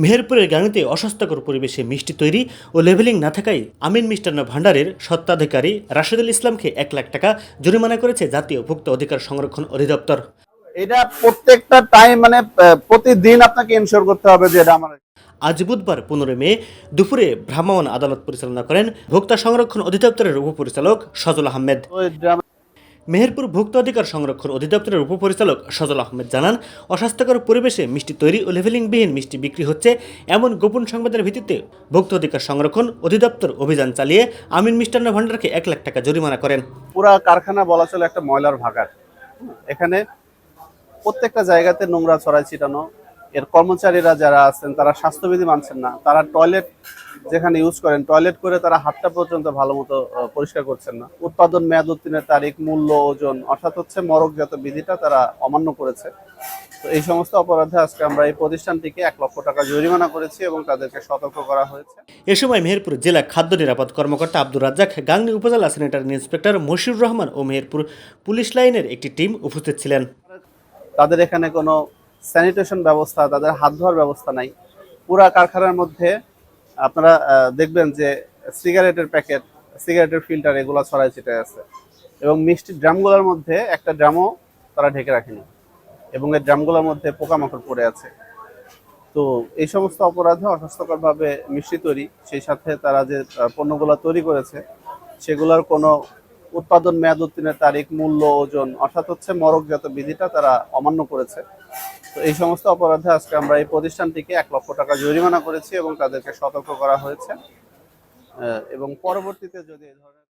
মেহেরপুরের গাঙিতে অস্বাস্থ্যকর পরিবেশে মিষ্টি তৈরি ও লেভেলিং না থাকায় আমিন মিষ্টান্ন ভাণ্ডারের সত্ত্বাধিকারী রাশেদুল ইসলামকে এক লাখ টাকা জরিমানা করেছে জাতীয় ভোক্তা অধিকার সংরক্ষণ অধিদপ্তর। এটা প্রত্যেকটা টাইম মানে প্রতিদিন আপনাকে ইনশোর করতে হবে যে এটা আমার আজ বুধবার পনেরোই মে দুপুরে ভ্রাম্যমাণ আদালত পরিচালনা করেন ভোক্তা সংরক্ষণ অধিদপ্তরের উপপরিচালক সজল আহমেদ। মেহেরপুর ভোক্তা অধিকার সংরক্ষণ অধিদপ্তরের উপপরিচালক সজল আহমেদ জানান, অস্বাস্থ্যকর পরিবেশে মিষ্টি তৈরি ও লেভেলিংবিহীন মিষ্টি বিক্রি হচ্ছে এমন গোপন সংবাদের ভিত্তিতে। ভোক্তা অধিকার সংরক্ষণ অধিদপ্তর অভিযান চালিয়ে আমিন মিষ্টান্ন ভাণ্ডারকে এক লাখ টাকা জরিমানা করেন। পুরা কারখানা বলা চলে একটা ময়লার ভাগার এখানে প্রত্যেকটা জায়গাতে নোংরা ছড়াই ছিটানো এর কর্মচারীরা যারা আছেন তারা স্বাস্থ্যবিধি মানছেন না। তারা টয়লেট যেখানে ইউজ করেন টয়লেট করে তারা হাতটা পর্যন্ত ভালো মতো পরিষ্কার করছেন না। উৎপাদন মেয়াদ উত্তীর্ণের তারিখ মূল্য ওজন অর্থাৎ হচ্ছে মরকজাত বিধিটা তারা অমান্য করেছে। তো এই সমস্ত অপরাধে আজকে আমরা এই প্রতিষ্ঠানটিকে এক লক্ষ টাকা জরিমানা করেছি এবং তাদেরকে সতর্ক করা হয়েছে। এ সময় মেহেরপুর জেলা খাদ্য নিরাপদ কর্মকর্তা আব্দুর রাজ্জাক গাংনী উপজেলা স্যানিটারি ইন্সপেক্টর মশিউর রহমান ও মেহেরপুর পুলিশ লাইনের একটি টিম উপস্থিত ছিলেন। তাদের এখানে কোনো স্যানিটেশন ব্যবস্থা, তাদের হাত ধোয়ার ব্যবস্থা নাই। পুরা কারখানার মধ্যে আপনারা দেখবেন যে সিগারেটের প্যাকেট, সিগারেটের ফিল্টার এগুলো ছড়াই ছিটে আছে। এবং মিষ্টি ড্রামগুলোর মধ্যে একটা ড্রামও তারা ঢেকে রাখেনি। এবং এই ড্রামগুলোর মধ্যে পোকামাকড় পড়ে আছে। তো এই সমস্ত অপরাধে অস্বাস্থ্যকরভাবে মিষ্টি তৈরি, সেই সাথে তারা যে পণ্যগুলো তৈরি করেছে, সেগুলোর কোনো উৎপাদন মেয়াদ উত্তীর্ণের তারিখ, মূল্য, ওজন, অর্থাৎ হচ্ছে মরকজাত বিধিটা তারা অমান্য করেছে। তো এই সমস্ত অপরাধে আজকে আমরা এই প্রতিষ্ঠানটিকে এক লক্ষ টাকা জরিমানা করেছি এবং তাদেরকে সতর্ক করা হয়েছে। এবং পরবর্তীতে যদি এই ধরনের